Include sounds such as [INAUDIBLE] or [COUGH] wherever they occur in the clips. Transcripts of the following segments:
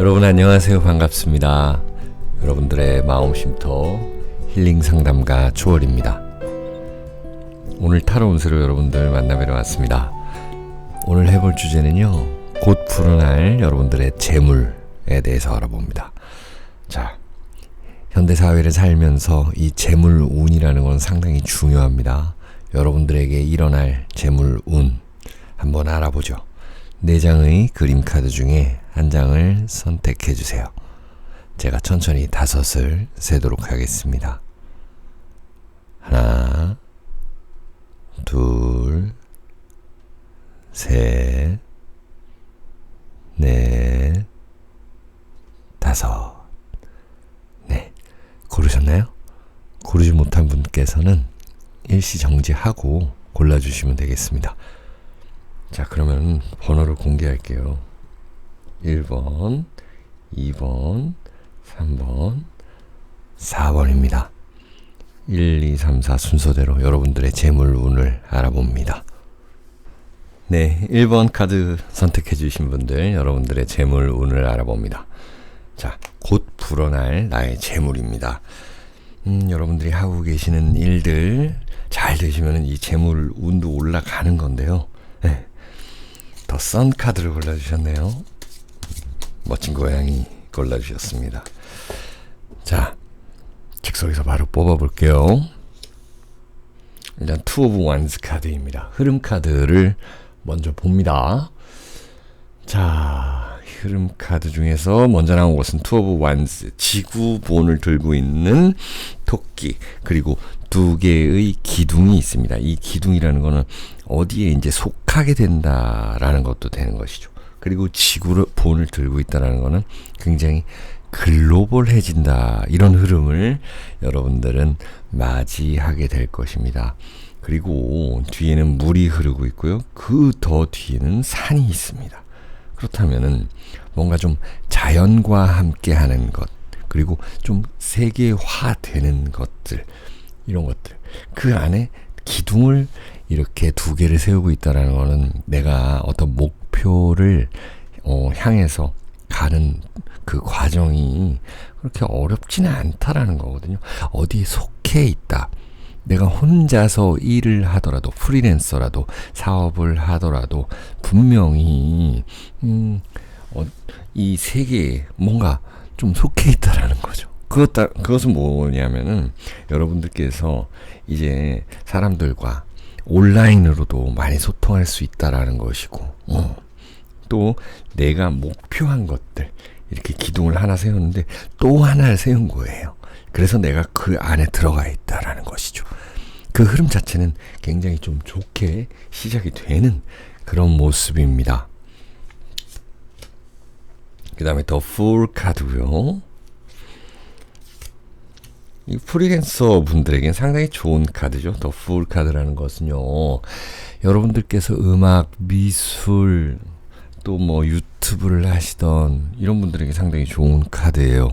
여러분 안녕하세요. 반갑습니다. 여러분들의 마음 쉼터 힐링 상담가 초월입니다. 오늘 타로 운세로 여러분들 만나뵈러 왔습니다. 오늘 해볼 주제는요. 곧 불어날 여러분들의 재물에 대해서 알아봅니다. 자, 현대 사회를 살면서 이 재물 운이라는 건 상당히 중요합니다. 여러분들에게 일어날 재물 운 한번 알아보죠. 네 장의 그림 카드 중에 한 장을 선택해 주세요. 제가 천천히 다섯을 세도록 하겠습니다. 하나, 둘, 셋, 넷, 다섯. 네. 고르셨나요? 고르지 못한 분께서는 일시 정지하고 골라주시면 되겠습니다. 자, 그러면 번호를 공개할게요. 1번, 2번, 3번, 4번입니다. 1, 2, 3, 4 순서대로 여러분들의 재물 운을 알아봅니다. 네, 1번 카드 선택해 주신 분들 여러분들의 재물 운을 알아봅니다. 자, 곧 불어날 나의 재물입니다. 음, 여러분들이 하고 계시는 일들 잘 되시면 이 재물 운도 올라가는 건데요. 네. 더선 카드를 골라주셨네요. 멋진 고양이 골라주셨습니다. 자, 즉석에서 바로 뽑아볼게요. 일단 투 오브 원스 카드입니다. 흐름 카드를 먼저 봅니다. 자, 흐름 카드 중에서 먼저 나온 것은 투 오브 원스 지구본을 들고 있는 토끼 그리고 두 개의 기둥이 있습니다. 이 기둥이라는 거는 어디에 이제 속하게 된다라는 것도 되는 것이죠. 그리고 지구를 본을 들고 있다라는 거는 굉장히 글로벌해진다 이런 흐름을 여러분들은 맞이하게 될 것입니다. 그리고 뒤에는 물이 흐르고 있고요. 그 더 뒤에는 산이 있습니다. 그렇다면은 뭔가 좀 자연과 함께 하는 것, 그리고 좀 세계화 되는 것들, 이런 것들. 그 안에 기둥을 이렇게 두 개를 세우고 있다라는 거는 내가 어떤 목 표를 어, 향해서 가는 그 과정이 그렇게 어렵지는 않다라는 거거든요. 어디에 속해 있다. 내가 혼자서 일을 하더라도 프리랜서라도 사업을 하더라도 분명히 음, 어, 이 세계에 뭔가 좀 속해 있다라는 거죠. 그것 그것은 뭐냐면은 여러분들께서 이제 사람들과 온라인으로도 많이 소통할 수 있다라는 것이고 어. 또 내가 목표한 것들 이렇게 기둥을 하나 세웠는데 또 하나를 세운 거예요. 그래서 내가 그 안에 들어가 있다라는 것이죠. 그 흐름 자체는 굉장히 좀 좋게 시작이 되는 그런 모습입니다. 그 다음에 더 풀 카드고요. 이 프리랜서 분들에겐 상당히 좋은 카드죠. 더 풀 카드라는 것은요. 여러분들께서 음악, 미술, 또 뭐 유튜브를 하시던 이런 분들에게 상당히 좋은 카드예요.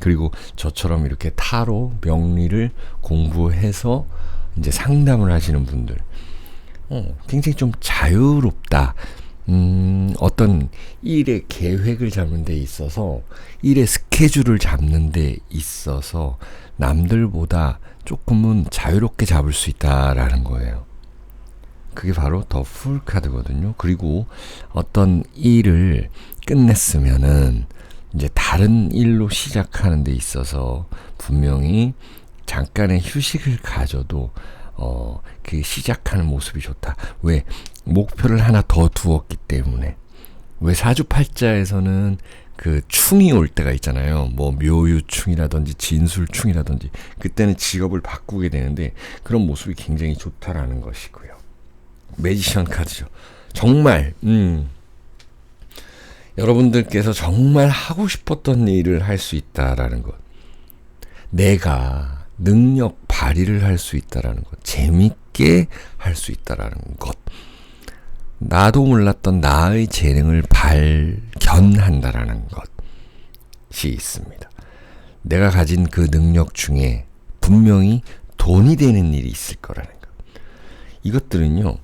그리고 저처럼 이렇게 타로 명리를 공부해서 이제 상담을 하시는 분들, 어, 굉장히 좀 자유롭다. 음, 어떤 일의 계획을 잡는 데 있어서, 일의 스케줄을 잡는 데 있어서 남들보다 조금은 자유롭게 잡을 수 있다라는 거예요. 그게 바로 더 풀 카드거든요. 그리고 어떤 일을 끝냈으면은 이제 다른 일로 시작하는 데 있어서 분명히 잠깐의 휴식을 가져도 어, 그 시작하는 모습이 좋다. 왜? 목표를 하나 더 두었기 때문에. 왜 사주팔자에서는 그 충이 올 때가 있잖아요. 뭐 묘유충이라든지 진술충이라든지 그때는 직업을 바꾸게 되는데 그런 모습이 굉장히 좋다라는 것이고요. 매지션 카드죠. 정말 음 여러분들께서 정말 하고 싶었던 일을 할 수 있다라는 것. 내가 능력 발휘를 할 수 있다라는 것. 재밌게 할 수 있다라는 것. 나도 몰랐던 나의 재능을 발견한다라는 것이 있습니다. 내가 가진 그 능력 중에 분명히 돈이 되는 일이 있을 거라는 것. 이것들은요,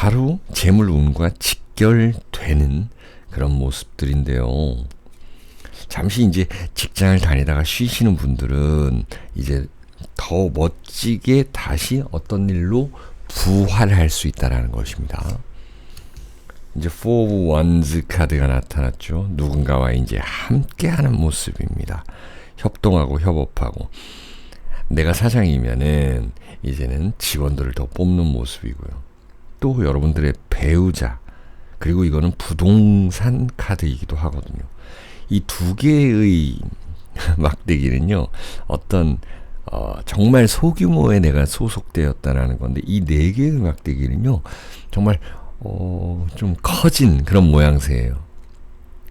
바로 재물운과 직결되는 그런 모습들인데요. 잠시 이제 직장을 다니다가 쉬시는 분들은 이제 더 멋지게 다시 어떤 일로 부활할 수 있다라는 것입니다. 이제 Four Wands 카드가 나타났죠. 누군가와 이제 함께하는 모습입니다. 협동하고 협업하고 내가 사장이면은 이제는 직원들을 더 뽑는 모습이고요. 또 여러분들의 배우자 그리고 이거는 부동산 카드이기도 하거든요. 이 두 개의 [LAUGHS] 막대기는요. 어떤 어, 정말 소규모에 내가 소속되었다라는 건데 이 네 개의 막대기는요. 정말 어, 좀 커진 그런 모양새예요.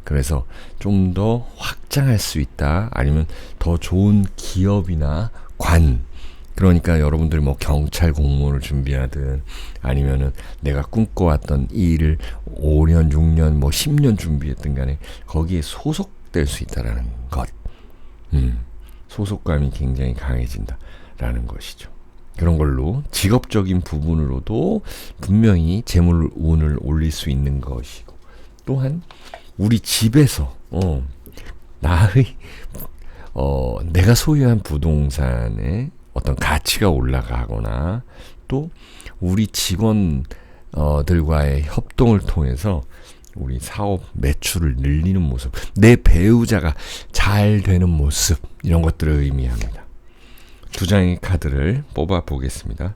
그래서 좀 더 확장할 수 있다. 아니면 더 좋은 기업이나 관. 그러니까 여러분들이 뭐 경찰 공무원을 준비하든 아니면은 내가 꿈꿔왔던 이 일을 5년, 6년, 뭐 10년 준비했든 간에 거기에 소속될 수 있다라는 것. 음, 소속감이 굉장히 강해진다라는 것이죠. 그런 걸로 직업적인 부분으로도 분명히 재물 운을 올릴 수 있는 것이고 또한 우리 집에서 어, 나의 어, 내가 소유한 부동산의 어떤 가치가 올라가거나 또 우리 직원들과의 협동을 통해서 우리 사업 매출을 늘리는 모습, 내 배우자가 잘 되는 모습 이런 것들을 의미합니다. 두 장의 카드를 뽑아 보겠습니다.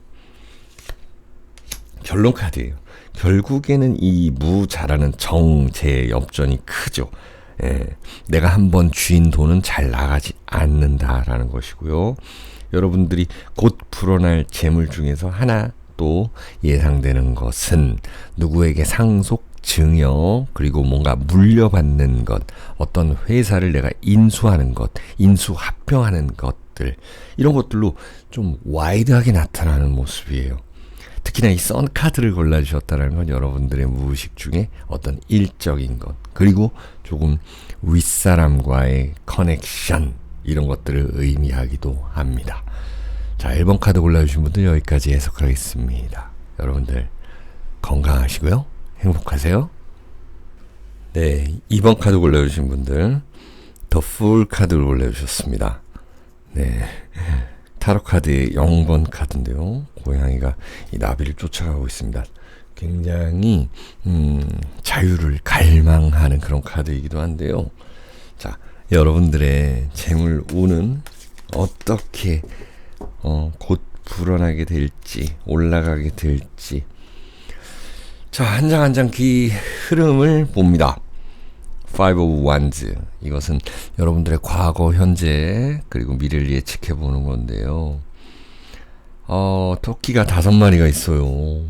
결론 카드예요. 결국에는 이 무자라는 정제 엽전이 크죠. 예, 내가 한번 쥐인 돈은 잘 나가지 않는다라는 것이고요. 여러분들이 곧 불어날 재물 중에서 하나 또 예상되는 것은 누구에게 상속 증여 그리고 뭔가 물려받는 것 어떤 회사를 내가 인수하는 것 인수 합병하는 것들 이런 것들로 좀 와이드하게 나타나는 모습이에요. 특히나 이선 카드를 골라주셨다는 건 여러분들의 무의식 중에 어떤 일적인 것 그리고 조금 윗사람과의 커넥션 이런 것들을 의미하기도 합니다. 자, 1번 카드 골라주신 분들 여기까지 해석하겠습니다. 여러분들 건강하시고요. 행복하세요. 네, 2번 카드 골라주신 분들 더 풀 카드를 골라주셨습니다. 네, 타로 카드의 0번 카드인데요. 고양이가 이 나비를 쫓아가고 있습니다. 굉장히 음, 자유를 갈망하는 그런 카드이기도 한데요. 자, 여러분들의 재물 운은 어떻게 어, 곧 불어나게 될지 올라가게 될지 자, 한 장 한장그 흐름을 봅니다. Five of Wands. 이것은 여러분들의 과거, 현재, 그리고 미래를 예측해 보는 건데요. 어, 토끼가 다섯 마리가 있어요.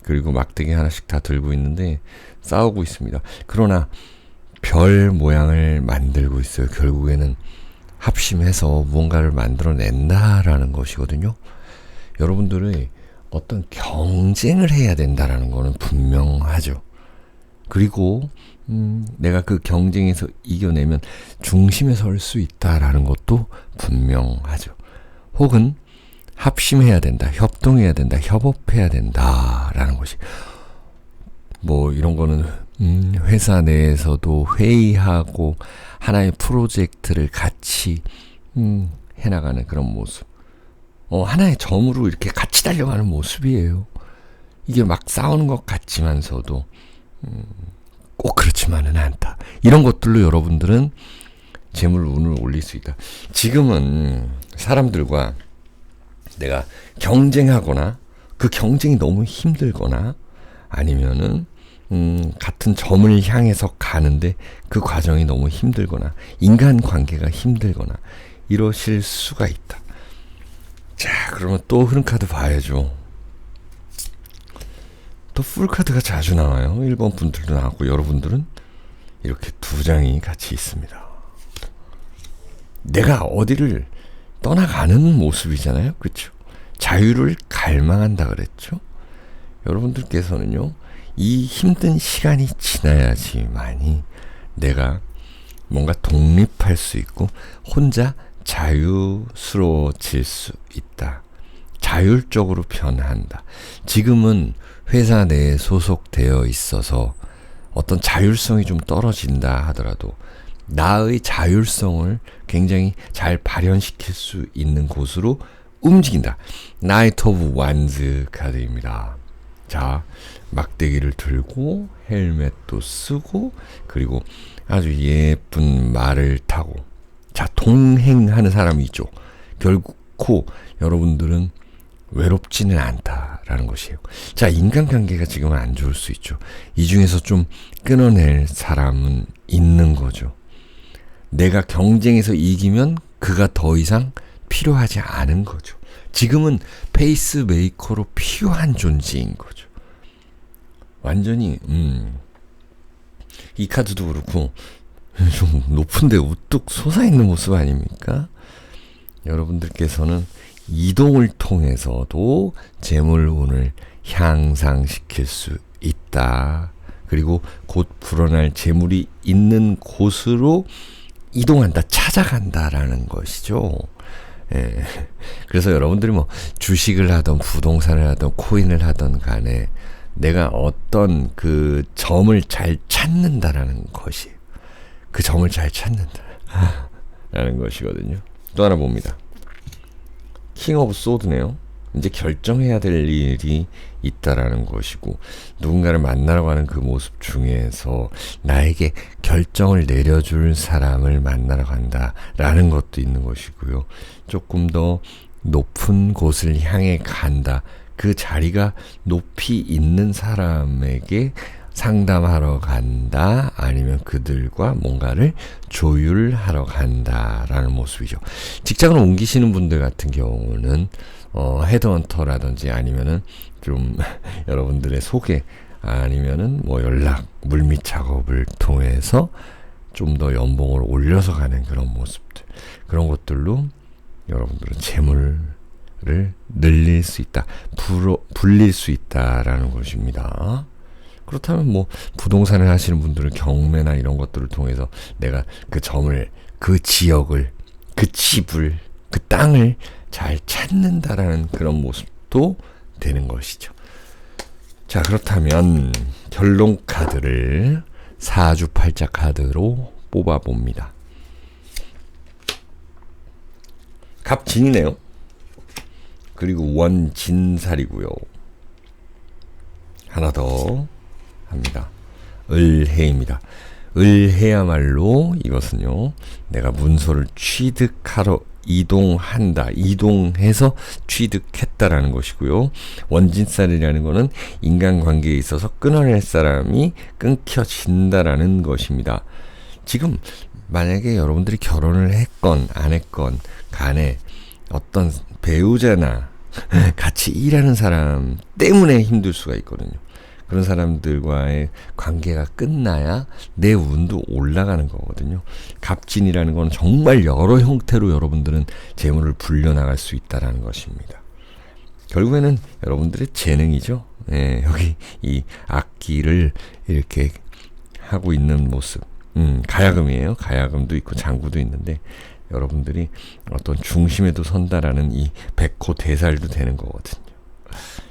그리고 막대기 하나씩 다 들고 있는데 싸우고 있습니다. 그러나 별 모양을 만들고 있어요. 결국에는 합심해서 무언가를 만들어낸다라는 것이거든요. 여러분들의 어떤 경쟁을 해야 된다라는 거는 분명하죠. 그리고 음, 내가 그 경쟁에서 이겨내면 중심에 설 수 있다라는 것도 분명하죠. 혹은 합심해야 된다, 협동해야 된다, 협업해야 된다라는 것이 뭐 이런 거는 음, 회사 내에서도 회의하고 하나의 프로젝트를 같이 음, 해나가는 그런 모습. 어, 하나의 점으로 이렇게 같이 달려가는 모습이에요. 이게 막 싸우는 것 같지만서도 음, 꼭 그렇지만은 않다. 이런 것들로 여러분들은 재물 운을 올릴 수 있다. 지금은 사람들과 내가 경쟁하거나 그 경쟁이 너무 힘들거나 아니면은 음, 같은 점을 향해서 가는데 그 과정이 너무 힘들거나 인간 관계가 힘들거나 이러실 수가 있다. 자, 그러면 또 흐름 카드 봐야죠. 또 풀 카드가 자주 나와요. 1번 분들도 나왔고 여러분들은 이렇게 두 장이 같이 있습니다. 내가 어디를 떠나가는 모습이잖아요. 그렇죠? 자유를 갈망한다 그랬죠? 여러분들께서는요. 이 힘든 시간이 지나야지만이 내가 뭔가 독립할 수 있고 혼자 자유스러워질 수 있다. 자율적으로 변한다. 지금은 회사 내에 소속되어 있어서 어떤 자율성이 좀 떨어진다 하더라도 나의 자율성을 굉장히 잘 발현시킬 수 있는 곳으로 움직인다. 나이트 오브 완즈 카드입니다. 자, 막대기를 들고 헬멧도 쓰고 그리고 아주 예쁜 말을 타고 자, 동행하는 사람이 있죠. 결코 여러분들은 외롭지는 않다라는 것이에요. 자, 인간관계가 지금은 안 좋을 수 있죠. 이 중에서 좀 끊어낼 사람은 있는 거죠. 내가 경쟁에서 이기면 그가 더 이상 필요하지 않은 거죠. 지금은 페이스메이커로 필요한 존재인 거죠. 완전히 음. 이 카드도 그렇고 [LAUGHS] 좀 높은데 우뚝 솟아있는 모습 아닙니까? 여러분들께서는 이동을 통해서도 재물운을 향상시킬 수 있다. 그리고 곧 불어날 재물이 있는 곳으로 이동한다, 찾아간다라는 것이죠. 예. 그래서 여러분들이 뭐 주식을 하던 부동산을 하던 코인을 하던 간에 내가 어떤 그 점을 잘 찾는다라는 것이 그 점을 잘 찾는다. 라는 것이거든요. 또 하나 봅니다. 킹 오브 소드네요. 이제 결정해야 될 일이 있다라는 것이고 누군가를 만나러 가는 그 모습 중에서 나에게 결정을 내려줄 사람을 만나러 간다라는 것도 있는 것이고요. 조금 더 높은 곳을 향해 간다. 그 자리가 높이 있는 사람에게 상담하러 간다 아니면 그들과 뭔가를 조율하러 간다라는 모습이죠. 직장을 옮기시는 분들 같은 경우는 어, 헤드헌터라든지 아니면은 좀 [LAUGHS] 여러분들의 소개 아니면은 뭐 연락 물밑 작업을 통해서 좀 더 연봉을 올려서 가는 그런 모습들 그런 것들로 여러분들은 재물 을 늘릴 수 있다, 불어, 불릴 수 있다라는 것입니다. 그렇다면 뭐 부동산을 하시는 분들은 경매나 이런 것들을 통해서 내가 그 점을 그 지역을 그 집을 그 땅을 잘 찾는다라는 그런 모습도 되는 것이죠. 자 그렇다면 결론 카드를 사주팔자 카드로 뽑아 봅니다. 갑진이네요. 그리고 원진살이고요. 하나 더 합니다. 을해입니다. 을해야말로 이것은요, 내가 문서를 취득하러 이동한다. 이동해서 취득했다라는 것이고요. 원진살이라는 것은 인간관계에 있어서 끊어낼 사람이 끊겨진다라는 것입니다. 지금 만약에 여러분들이 결혼을 했건 안 했건 간에 어떤 배우자나 [LAUGHS] 같이 일하는 사람 때문에 힘들 수가 있거든요. 그런 사람들과의 관계가 끝나야 내 운도 올라가는 거거든요. 갑진이라는 건 정말 여러 형태로 여러분들은 재물을 불려나갈 수 있다라는 것입니다. 결국에는 여러분들의 재능이죠. 예, 여기 이 악기를 이렇게 하고 있는 모습. 음, 가야금이에요. 가야금도 있고 장구도 있는데 여러분들이 어떤 중심에도 선다라는 이 백호 대살도 되는 거거든요.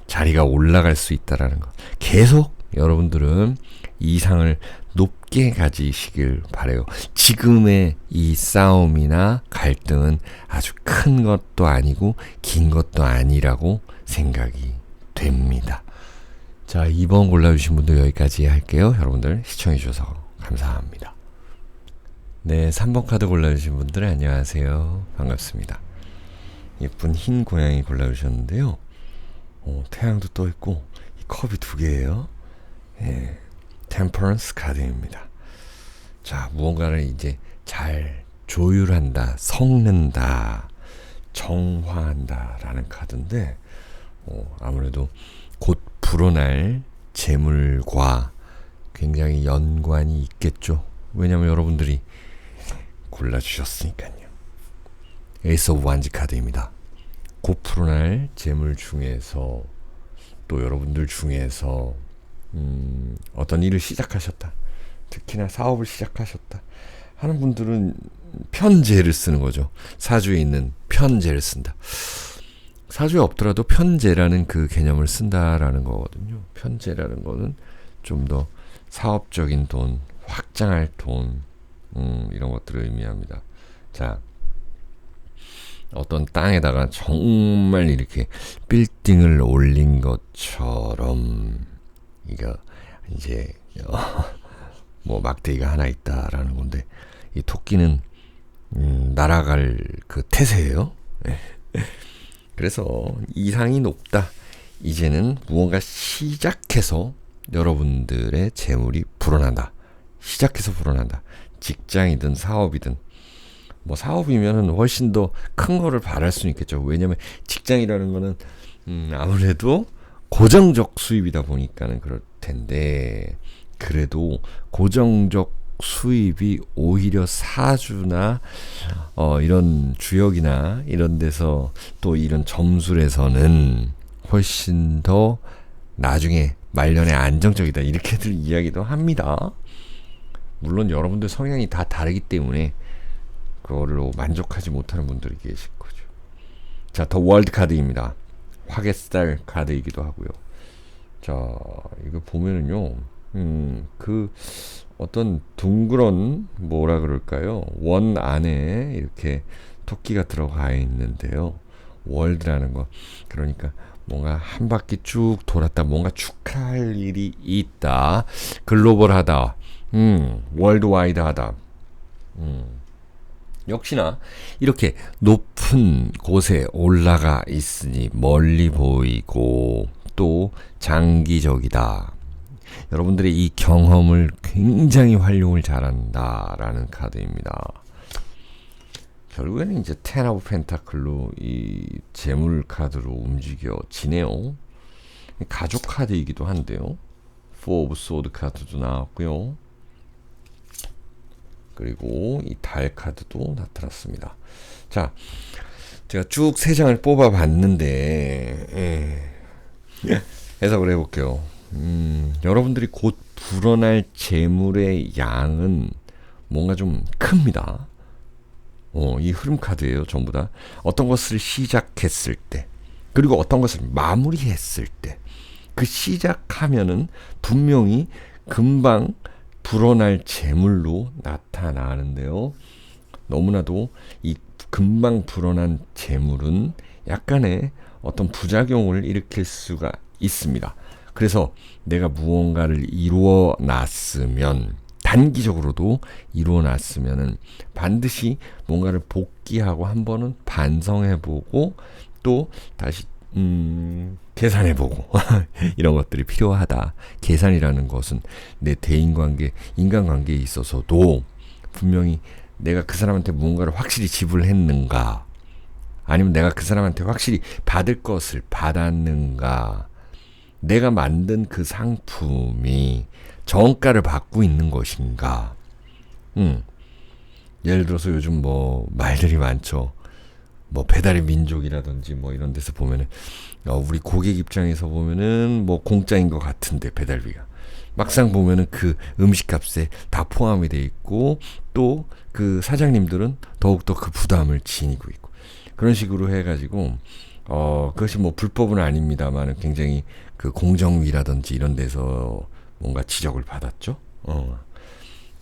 자리가 올라갈 수 있다라는 것. 계속 여러분들은 이상을 높게 가지시길 바래요. 지금의 이 싸움이나 갈등은 아주 큰 것도 아니고 긴 것도 아니라고 생각이 됩니다. 자, 2번 골라주신 분들 여기까지 할게요. 여러분들 시청해주셔서 감사합니다. 네, 3번 카드 골라주신 분들 안녕하세요. 반갑습니다. 예쁜 흰 고양이 골라주셨는데요. 어, 태양도 떠 있고 이 컵이 두 개예요. 예, 템퍼런스 카드입니다. 자, 무언가를 이제 잘 조율한다, 섞는다, 정화한다라는 카드인데 어, 아무래도 곧 불어날 재물과 굉장히 연관이 있겠죠. 왜냐하면 여러분들이 골라주셨으니까요. 에이스 오브 완지 카드입니다. 고프로날 재물 중에서 또 여러분들 중에서 음, 어떤 일을 시작하셨다. 특히나 사업을 시작하셨다. 하는 분들은 편제를 쓰는 거죠. 사주에 있는 편제를 쓴다. 사주에 없더라도 편제라는 그 개념을 쓴다라는 거거든요. 편제라는 거는 좀 더 사업적인 돈, 확장할 돈, 음, 이런 것들을 의미합니다. 자, 어떤 땅에다가 정말 이렇게 빌딩을 올린 것처럼 이거 이제 어, [LAUGHS] 뭐 막대기가 하나 있다라는 건데 이 토끼는 음, 날아갈 그 태세예요. 예. [LAUGHS] 그래서 이상이 높다. 이제는 무언가 시작해서 여러분들의 재물이 불어난다. 시작해서 불어난다. 직장이든 사업이든 뭐 사업이면은 훨씬 더 큰 거를 바랄 수는 있겠죠. 왜냐면 직장이라는 거는 음 아무래도 고정적 수입이다 보니까는 그럴 텐데 그래도 고정적 수입이 오히려 사주나 어 이런 주역이나 이런 데서 또 이런 점술에서는 훨씬 더 나중에 말년에 안정적이다 이렇게들 이야기도 합니다. 물론 여러분들 성향이 다 다르기 때문에 그거로 만족하지 못하는 분들이 계실 거죠. 자, 더 월드 카드입니다. 화개살 카드이기도 하고요. 자, 이거 보면은요, 음, 그 어떤 둥그런 뭐라 그럴까요? 원 안에 이렇게 토끼가 들어가 있는데요. 월드라는 거. 그러니까 뭔가 한 바퀴 쭉 돌았다. 뭔가 축하할 일이 있다. 글로벌하다. 음, 월드와이드하다. 음. 역시나 이렇게 높은 곳에 올라가 있으니 멀리 보이고 또 장기적이다. 여러분들의 이 경험을 굉장히 활용을 잘한다라는 카드입니다. 결국에는 이제 텐 오브 펜타클로 이 재물 카드로 움직여지네요. 가족 카드이기도 한데요. 포 오브 소드 카드도 나왔고요. 그리고 이 달 카드도 나타났습니다. 자, 제가 쭉 세 장을 뽑아 봤는데 예. 해석을 해볼게요. 음, 여러분들이 곧 불어날 재물의 양은 뭔가 좀 큽니다. 어, 이 흐름 카드예요, 전부 다. 어떤 것을 시작했을 때, 그리고 어떤 것을 마무리했을 때, 그 시작하면은 분명히 금방 불어날 재물로 나타나는데요. 너무나도 이 금방 불어난 재물은 약간의 어떤 부작용을 일으킬 수가 있습니다. 그래서 내가 무언가를 이루어 놨으면 단기적으로도 이루어 놨으면은 반드시 뭔가를 복귀하고 한 번은 반성해 보고 또 다시 음, 계산해보고 [LAUGHS] 이런 것들이 필요하다. 계산이라는 것은 내 대인관계, 인간관계에 있어서도 분명히 내가 그 사람한테 무언가를 확실히 지불했는가, 아니면 내가 그 사람한테 확실히 받을 것을 받았는가, 내가 만든 그 상품이 정가를 받고 있는 것인가. 음. 예를 들어서 요즘 뭐 말들이 많죠. 뭐 배달의 민족이라든지 뭐 이런 데서 보면은 어, 우리 고객 입장에서 보면은 뭐 공짜인 것 같은데 배달비가. 막상 보면은 그 음식값에 다 포함이 돼 있고 또 그 사장님들은 더욱더 그 부담을 지니고 있고. 그런 식으로 해가지고 어 그것이 뭐 불법은 아닙니다만은 굉장히 그 공정위라든지 이런 데서 뭔가 지적을 받았죠. 어.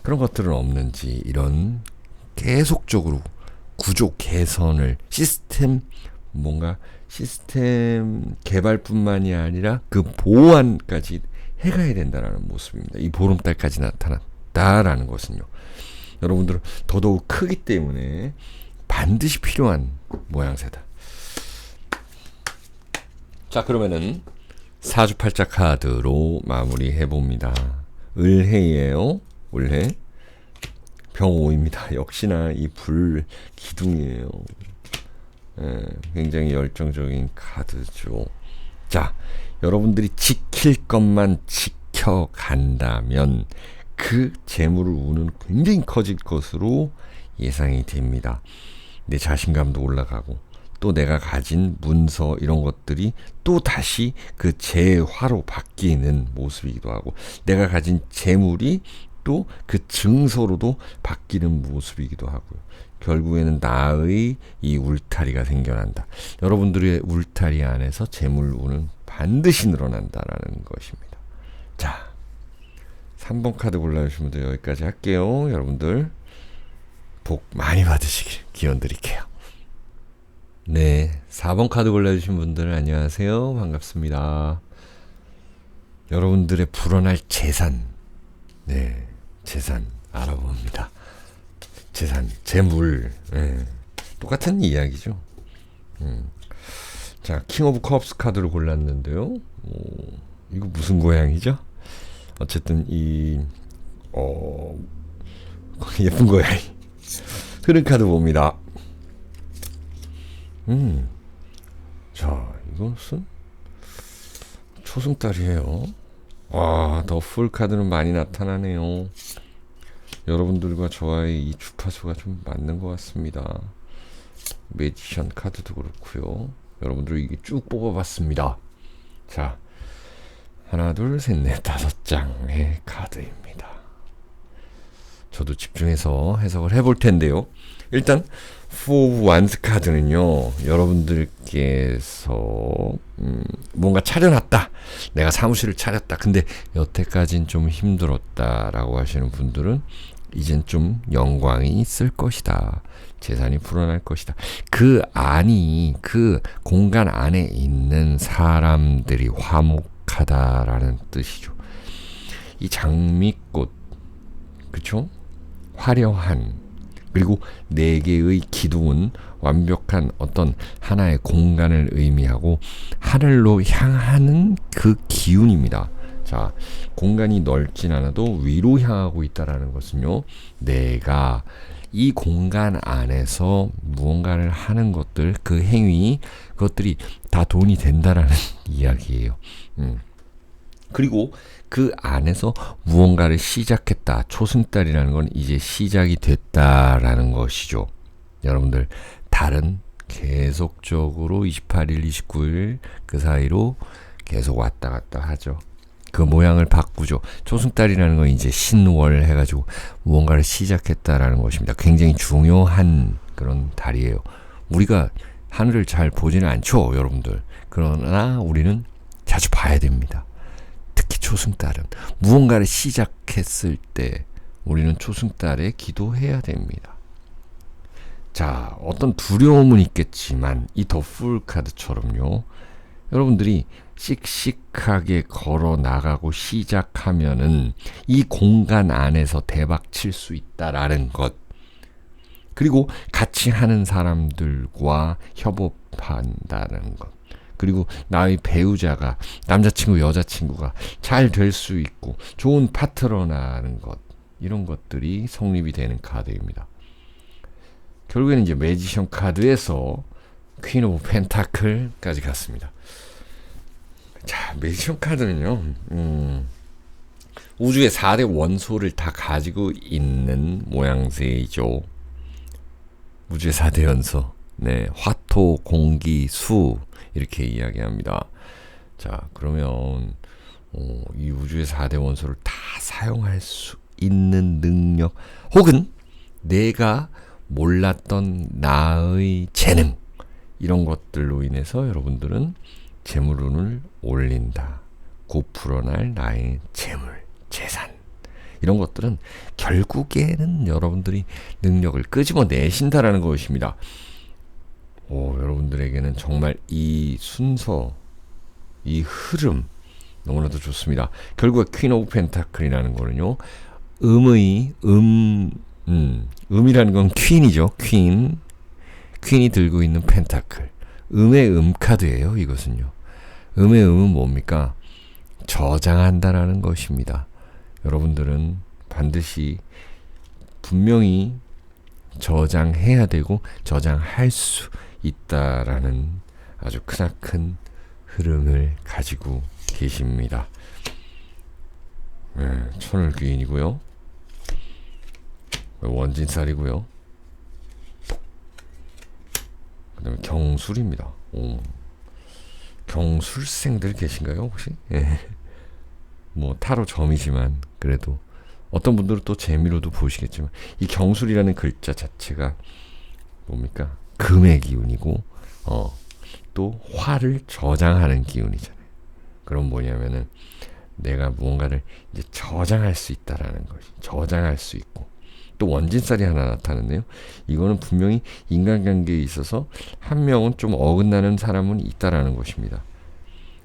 그런 것들은 없는지 이런 계속적으로 구조 개선을 시스템 뭔가 시스템 개발뿐만이 아니라 그 보완까지 해가야 된다는 모습입니다. 이 보름달까지 나타났다라는 것은요. 여러분들은 더더욱 크기 때문에 반드시 필요한 모양새다. 자 그러면은 사주팔자 카드로 마무리해 봅니다. 을해예요. 을해. 병오입니다. 역시나 이 불 기둥이에요. 예, 굉장히 열정적인 카드죠. 자, 여러분들이 지킬 것만 지켜간다면 그 재물을 우는 굉장히 커질 것으로 예상이 됩니다. 내 자신감도 올라가고 또 내가 가진 문서 이런 것들이 또 다시 그 재화로 바뀌는 모습이기도 하고 내가 가진 재물이 또 그 증서로도 바뀌는 모습이기도 하고요. 결국에는 나의 이 울타리가 생겨난다. 여러분들의 울타리 안에서 재물운은 반드시 늘어난다라는 것입니다. 자, 3번 카드 골라주시면 돼요. 여기까지 할게요. 여러분들. 복 많이 받으시길 기원 드릴게요. 네, 4번 카드 골라주신 분들 안녕하세요. 반갑습니다. 여러분들의 불어날 재산, 네, 재산 알아봅니다. 재산, 재물, 네, 똑같은 이야기죠. 음. 자, 킹 오브 컵스 카드를 골랐는데요. 오, 이거 무슨 고양이죠? 어쨌든 이 어, [LAUGHS] 예쁜 고양이. 흐른 카드 봅니다. 음. 자, 이것은 초승달이에요. 와, 더 풀 카드는 많이 나타나네요. 여러분들과 저와의 이 주파수가 좀 맞는 것 같습니다. 매지션 카드도 그렇고요. 여러분들 이게 쭉 뽑아봤습니다. 자, 하나, 둘, 셋, 넷, 다섯 장의 카드입니다. 저도 집중해서 해석을 해볼 텐데요. 일단 Four of Wands 카드는요. 여러분들께서 음, 뭔가 차려놨다. 내가 사무실을 차렸다. 근데 여태까진 좀 힘들었다라고 하시는 분들은 이젠 좀 영광이 있을 것이다. 재산이 불어날 것이다. 그 안이 그 공간 안에 있는 사람들이 화목하다라는 뜻이죠. 이 장미꽃 그쵸? 화려한 그리고 네 개의 기둥은 완벽한 어떤 하나의 공간을 의미하고 하늘로 향하는 그 기운입니다. 자, 공간이 넓진 않아도 위로 향하고 있다라는 것은요. 내가 이 공간 안에서 무언가를 하는 것들, 그 행위, 그것들이 다 돈이 된다라는 [LAUGHS] 이야기예요. 음. 그리고 그 안에서 무언가를 시작했다. 초승달이라는 건 이제 시작이 됐다라는 것이죠. 여러분들, 달은 계속적으로 28일, 29일 그 사이로 계속 왔다 갔다 하죠. 그 모양을 바꾸죠. 초승달이라는 건 이제 신월 해가지고 무언가를 시작했다라는 것입니다. 굉장히 중요한 그런 달이에요. 우리가 하늘을 잘 보지는 않죠, 여러분들. 그러나 우리는 자주 봐야 됩니다. 특히 초승달은 무언가를 시작했을 때 우리는 초승달에 기도해야 됩니다. 자, 어떤 두려움은 있겠지만 이 더풀 카드처럼요. 여러분들이 씩씩하게 걸어 나가고 시작하면은 이 공간 안에서 대박 칠 수 있다라는 것. 그리고 같이 하는 사람들과 협업한다는 것. 그리고 나의 배우자가 남자친구 여자친구가 잘 될 수 있고 좋은 파트너라는 것 이런 것들이 성립이 되는 카드입니다. 결국에는 이제 매지션 카드에서 퀸 오브 펜타클까지 갔습니다. 자, 매지션 카드는요. 음, 우주의 4대 원소를 다 가지고 있는 모양새이죠. 우주의 4대 원소. 네, 화토, 공기, 수 이렇게 이야기합니다. 자, 그러면 어, 이 우주의 4대 원소를 다 사용할 수 있는 능력 혹은 내가 몰랐던 나의 재능 이런 것들로 인해서 여러분들은 재물운을 올린다. 곧 불어날 나의 재물, 재산 이런 것들은 결국에는 여러분들이 능력을 끄집어내신다라는 것입니다. 오, 여러분들에게는 정말 이 순서, 이 흐름 너무나도 좋습니다. 결국에 퀸 오브 펜타클이라는 거는요. 음의 음, 음, 음이라는 건 퀸이죠. 퀸. 퀸이 들고 있는 펜타클. 음의 음 카드예요. 이것은요. 음의 음은 뭡니까? 저장한다라는 것입니다. 여러분들은 반드시 분명히 저장해야 되고 저장할 수 있다라는 아주 크나큰 흐름을 가지고 계십니다. 네, 천을 귀인이고요. 원진살이고요. 그 다음에 경술입니다. 오. 경술생들 계신가요, 혹시? 예. [LAUGHS] 뭐, 타로 점이지만, 그래도, 어떤 분들은 또 재미로도 보시겠지만, 이 경술이라는 글자 자체가 뭡니까? 금의 기운이고, 어, 또 화를 저장하는 기운이잖아요. 그럼 뭐냐면은, 내가 무언가를 이제 저장할 수 있다라는 것이, 저장할 수 있고, 또 원진살이 하나 나타났네요. 이거는 분명히 인간관계에 있어서 한 명은 좀 어긋나는 사람은 있다라는 것입니다.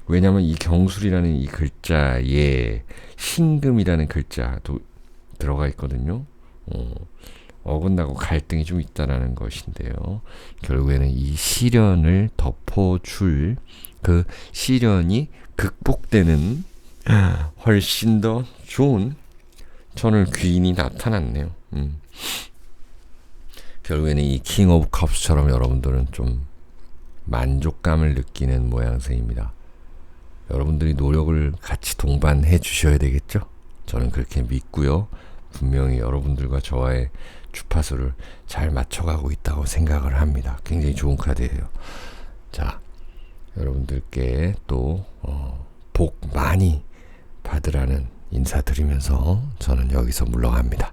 왜냐하면 이 경술이라는 이 글자에 신금이라는 글자도 들어가 있거든요. 어, 어긋나고 갈등이 좀 있다라는 것인데요. 결국에는 이 시련을 덮어줄 그 시련이 극복되는 훨씬 더 좋은 천을 귀인이 나타났네요. 음. 결국에는 이 킹 오브 컵스처럼 여러분들은 좀 만족감을 느끼는 모양새입니다. 여러분들이 노력을 같이 동반해 주셔야 되겠죠? 저는 그렇게 믿고요. 분명히 여러분들과 저와의 주파수를 잘 맞춰가고 있다고 생각을 합니다. 굉장히 좋은 카드예요. 자, 여러분들께 또, 어, 복 많이 받으라는 인사드리면서 저는 여기서 물러갑니다.